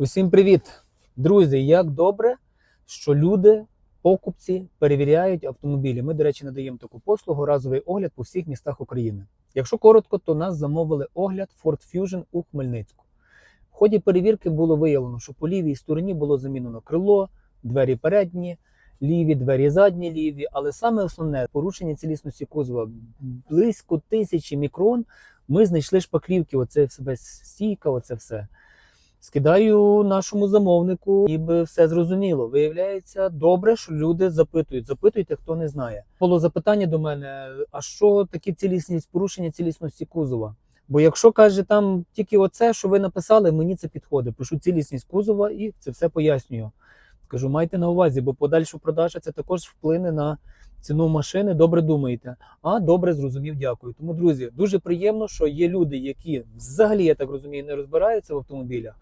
Усім привіт! Друзі, як добре, що люди, покупці перевіряють автомобілі. Ми, до речі, надаємо таку послугу разовий огляд по всіх містах України. Якщо коротко, то нас замовили огляд Ford Fusion у Хмельницьку. В ході перевірки було виявлено, що по лівій стороні було замінено крило, двері передні, ліві, двері задні ліві, але саме основне порушення цілісності кузова близько тисячі мікрон. Ми знайшли шпаклівки, оце весь стійка, оце все. Скидаю нашому замовнику, ніби все зрозуміло. Виявляється, добре, що люди запитують. Запитуйте, хто не знає. Було запитання до мене: а що такі цілісність порушення цілісності кузова? Бо якщо каже там тільки оце, що ви написали, мені це підходить. Пишу цілісність кузова і це все пояснюю. Кажу, майте на увазі, бо подальшу продажа це також вплине на ціну машини. Добре думаєте. А добре, зрозумів, дякую. Тому, друзі, дуже приємно, що є люди, які взагалі, я так розумію, не розбираються в автомобілях.